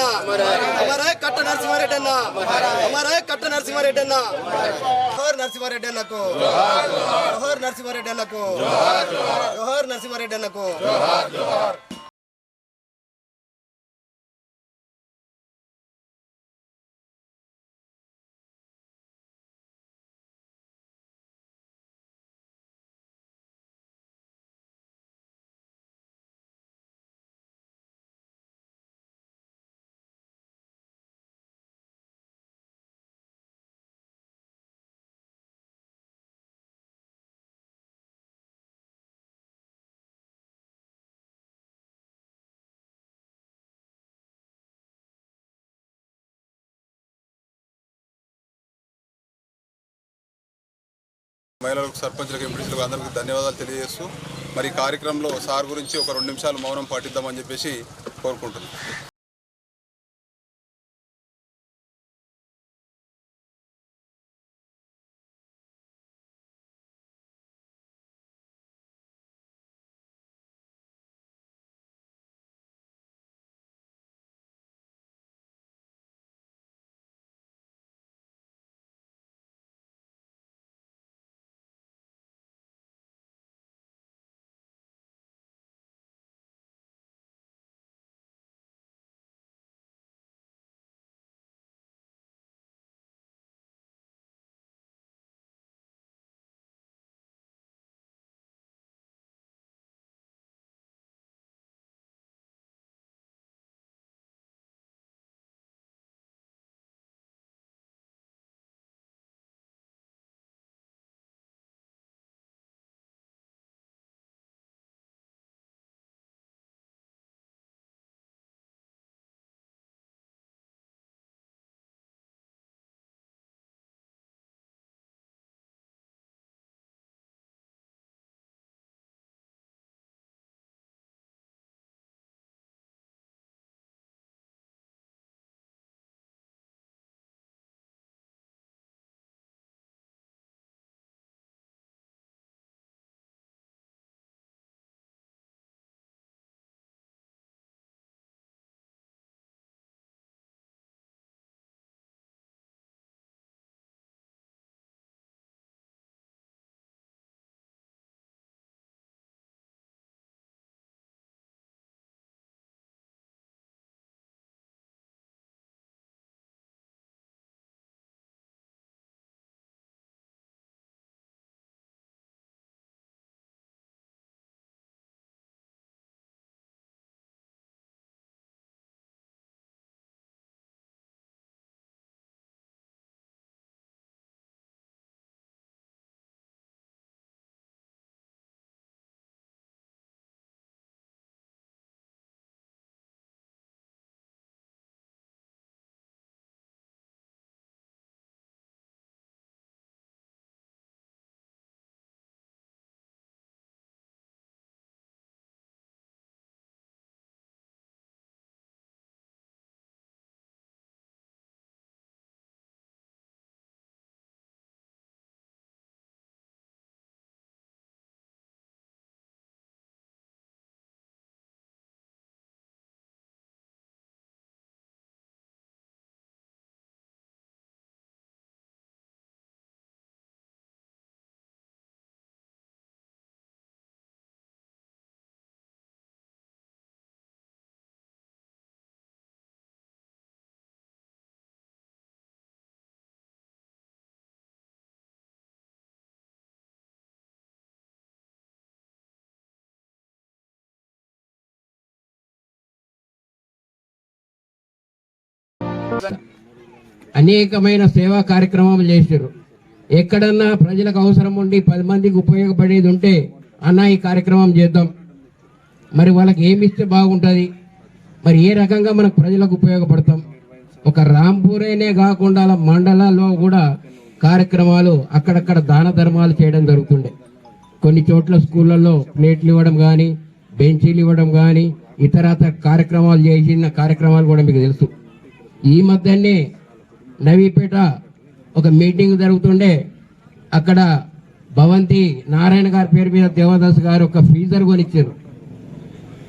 అన్న అమర కట్ట నరసింహారెడ్డి అన్న అమర కట్ట నరసింహారెడ్డి అన్న జోహర్ నరసింహారెడ్డి అన్నకు జోహర్ నరసింహారెడ్డి అన్నకు జోహర్ నరసింహారెడ్డి అన్నకు మహిళలకు సర్పంచులకు ఎంపీటీసీలకు అందరికీ ధన్యవాదాలు తెలియజేస్తూ మరి కార్యక్రమంలో సార్ గురించి ఒక రెండు నిమిషాలు మౌనం పాటిద్దామని చెప్పేసి కోరుకుంటున్నాను అనేకమైన సేవా కార్యక్రమాలు చేశారు. ఎక్కడన్నా ప్రజలకు అవసరం ఉండి పది మందికి ఉపయోగపడేది ఉంటే అన్న ఈ కార్యక్రమం చేద్దాం. మరి వాళ్ళకి ఏమి ఇస్తే బాగుంటుంది? మరి ఏ రకంగా మనకు ప్రజలకు ఉపయోగపడతాం? ఒక రాంపూరేనే కాకుండా అలా మండలాల్లో కూడా కార్యక్రమాలు అక్కడక్కడ దాన ధర్మాలు చేయడం జరుగుతుండే. కొన్ని చోట్ల స్కూళ్ళల్లో ప్లేట్లు ఇవ్వడం కానీ బెంచీలు ఇవ్వడం కానీ ఇతరత కార్యక్రమాలు చేసిన కార్యక్రమాలు కూడా మీకు తెలుసు. ఈ మధ్యనే నవీపేట ఒక మీటింగ్ జరుగుతుండే. అక్కడ భవంతి నారాయణ గారి పేరు మీద దేవదాస్ గారు ఒక ఫ్రీజర్ కొనిచ్చారు.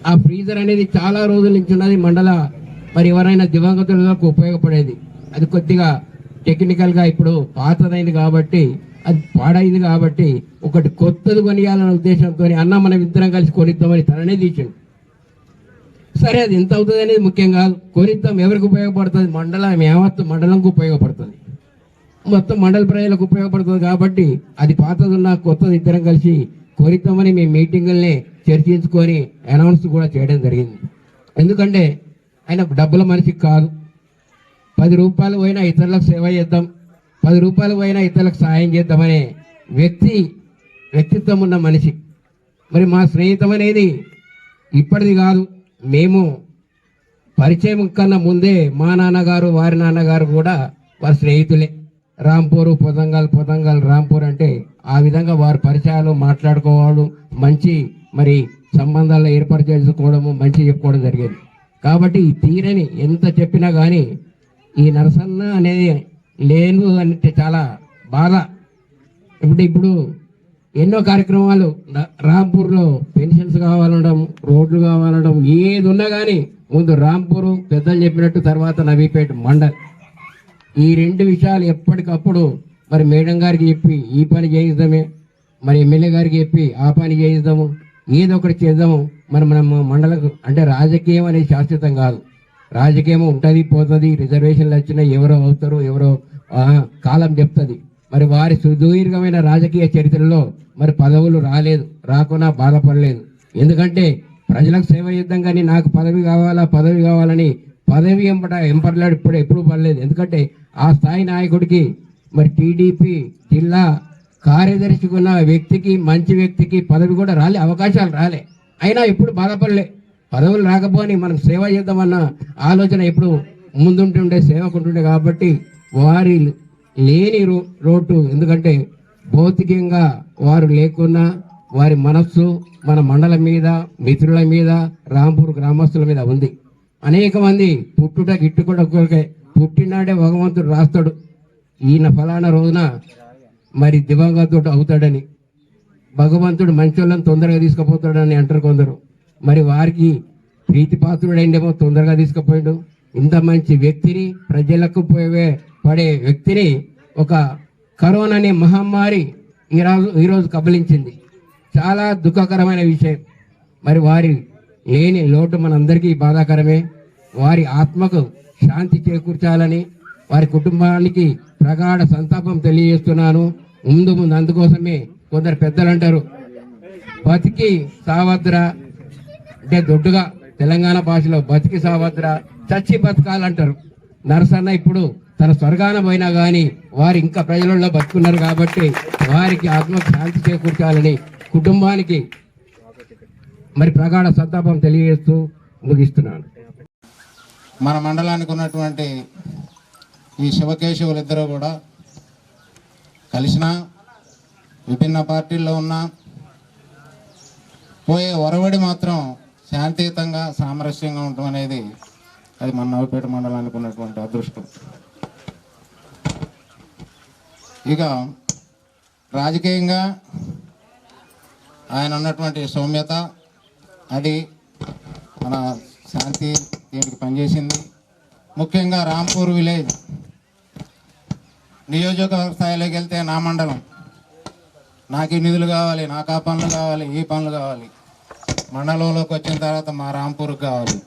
ఆ ఫ్రీజర్ అనేది చాలా రోజుల నుంచి ఉన్నది. మండల మరి ఎవరైనా దివంగతులకు ఉపయోగపడేది. అది కొద్దిగా టెక్నికల్గా ఇప్పుడు పాతదైంది కాబట్టి అది పాడైంది కాబట్టి ఒకటి కొత్తది కొనియాలనే ఉద్దేశంతో అన్న మనం ఇద్దరం కలిసి కొనిద్దామని తననే తీసిండు. సరే అది ఎంత అవుతుంది అనేది ముఖ్యం కాదు. కొనిద్దాం ఎవరికి ఉపయోగపడుతుంది? మండలం యావత్తు మండలంకు ఉపయోగపడుతుంది. మొత్తం మండల ప్రజలకు ఉపయోగపడుతుంది కాబట్టి అది పాతది ఉన్న కొత్తది ఇద్దరం కలిసి కొనిద్దామని మీ మీటింగుల్ని చర్చించుకొని అనౌన్స్ కూడా చేయడం జరిగింది. ఎందుకంటే ఆయన డబ్బుల మనిషి కాదు. పది రూపాయలు పోయినా ఇతరులకు సేవ చేద్దాం పది రూపాయలు పోయినా ఇతరులకు సాయం చేద్దామనే వ్యక్తి వ్యక్తిత్వం ఉన్న మనిషి. మరి మా స్నేహితం అనేది ఇప్పటిది కాదు. మేము పరిచయం కన్నా ముందే మా నాన్నగారు వారి నాన్నగారు కూడా వారి స్నేహితులే. రాంపూరు పొదంగల్ పొదంగల్ రాంపూర్ అంటే ఆ విధంగా వారి పరిచయాలు మాట్లాడుకోవడం మంచి మరి సంబంధాలు ఏర్పాటు చేసుకోవడము మంచి చెప్పుకోవడం జరిగేది. కాబట్టి తీరని ఎంత చెప్పినా కానీ ఈ నరసన్న అనేది లేను అంటే చాలా బాధ. ఇప్పుడు ఇప్పుడు ఎన్నో కార్యక్రమాలు రాంపూర్లో పెన్షన్స్ కావాలనడం రోడ్లు కావాలనడం ఏది ఉన్నా కానీ ముందు రాంపూర్ పెద్దలు చెప్పినట్టు తర్వాత నవీపేట మండల్. ఈ రెండు విషయాలు ఎప్పటికప్పుడు మరి మేడం గారికి చెప్పి ఈ పని చేయిద్దామే మరి ఎమ్మెల్యే గారికి చెప్పి ఆ పని చేయిద్దాము ఏదో ఒకటి చేద్దాము. మరి మనం మండలకు అంటే రాజకీయం అనేది శాశ్వతం కాదు. రాజకీయం ఉంటుంది పోతుంది రిజర్వేషన్లు వచ్చినా ఎవరో అవుతారు ఎవరో కాలం చెప్తుంది. మరి వారి సుదీర్ఘమైన రాజకీయ చరిత్రలో మరి పదవులు రాలేదు రాకున్నా బాధపడలేదు. ఎందుకంటే ప్రజలకు సేవ చేద్దాం కానీ నాకు పదవి కావాలా పదవి కావాలని పదవి ఎంపట ఎంపర్లాడు ఇప్పుడు ఎప్పుడు పడలేదు. ఎందుకంటే ఆ స్థాయి నాయకుడికి మరి టీడీపీ జిల్లా కార్యదర్శికున్న వ్యక్తికి మంచి వ్యక్తికి పదవి కూడా రాలే అవకాశాలు రాలే. అయినా ఇప్పుడు బాధపడలే. పదవులు రాకపోని మనం సేవ చేద్దామన్న ఆలోచన ఎప్పుడు ముందుంటుండే సేవకుంటుండే కాబట్టి వారి లేని రో రోడ్డు. ఎందుకంటే భౌతికంగా వారు లేకున్నా వారి మనస్సు మన మండలం మీద మిత్రుల మీద రాంపూర్ గ్రామస్తుల మీద ఉంది. అనేక మంది పుట్టుట గిట్టుకుట పుట్టినాడే భగవంతుడు రాస్తాడు. ఈయన ఫలానా రోజున మరి దివంగతుడు అవుతాడని భగవంతుడు మంచోళ్ళని తొందరగా తీసుకుపోతాడని అంటారు కొందరు. మరి వారికి ప్రీతిపాత్రుడైండేమో తొందరగా తీసుకుపోయాడు. ఇంత మంచి వ్యక్తిని ప్రజలకు పోయే పడే వ్యక్తిని ఒక కరోనా అనే మహమ్మారి ఈరోజు ఈరోజు కబలించింది. చాలా దుఃఖకరమైన విషయం. మరి వారి లేని లోటు మనందరికీ బాధాకరమే. వారి ఆత్మకు శాంతి చేకూర్చాలని వారి కుటుంబానికి ప్రగాఢ సంతాపం తెలియజేస్తున్నాను. ముందు ముందు అందుకోసమే కొందరు పెద్దలు అంటారు బతికి సావద్ర. అంటే దొడ్డుగా తెలంగాణ భాషలో బతికి సావద్ర. చచ్చి బతకాలంటారు. నరసన్న ఇప్పుడు తన స్వర్గాన పోయినా కానీ వారు ఇంకా ప్రజలలో బతుకున్నారు కాబట్టి వారికి ఆత్మ శాంతి చేకూర్చాలని కుటుంబానికి మరి ప్రగాఢ సంతాపం తెలియజేస్తూ ముగిస్తున్నాను. మన మండలానికి ఉన్నటువంటి ఈ శివకేశవులిద్దరూ కూడా కలిసిన విభిన్న పార్టీల్లో ఉన్న పోయే ఒరవడి మాత్రం శాంతియుతంగా సామరస్యంగా ఉండటం అనేది అది మన నవపేట మండలానికి ఉన్నటువంటి అదృష్టం. ఇక రాజకీయంగా ఆయన ఉన్నటువంటి సౌమ్యత అది మన శాంతి దీనికి పనిచేసింది. ముఖ్యంగా రాంపూర్ విలేజ్ నియోజకవర్గ స్థాయిలోకి వెళ్తే నా మండలం. నాకు ఈ నిధులు కావాలి నాకు ఆ పనులు కావాలి ఈ పనులు కావాలి. మండలంలోకి వచ్చిన తర్వాత మా రాంపూర్కి కావాలి.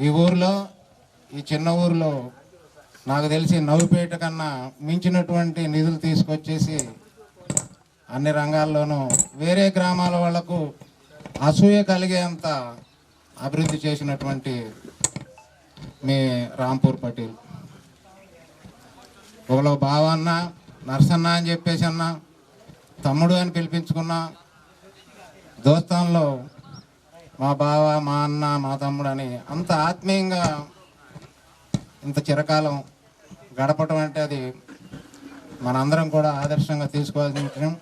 ఈ ఊర్లో ఈ చిన్న ఊర్లో నాకు తెలిసి నవ్వుపేట కన్నా మించినటువంటి నిధులు తీసుకొచ్చేసి అన్ని రంగాల్లోనూ వేరే గ్రామాల వాళ్ళకు అసూయ కలిగేంత అభివృద్ధి చేసినటువంటి మీ రాంపూర్ పటేల్. ఒకలో బావన్న నర్సన్న అని చెప్పేసి అన్న తమ్ముడు అని పిలిపించుకున్నా దోస్తాన్లో మా బావ మా అన్న మా తమ్ముడు అని అంత ఆత్మీయంగా ఇంత చిరకాలం గడపటం అంటే అది మనందరం కూడా ఆదర్శంగా తీసుకోవాల్సిన విషయం.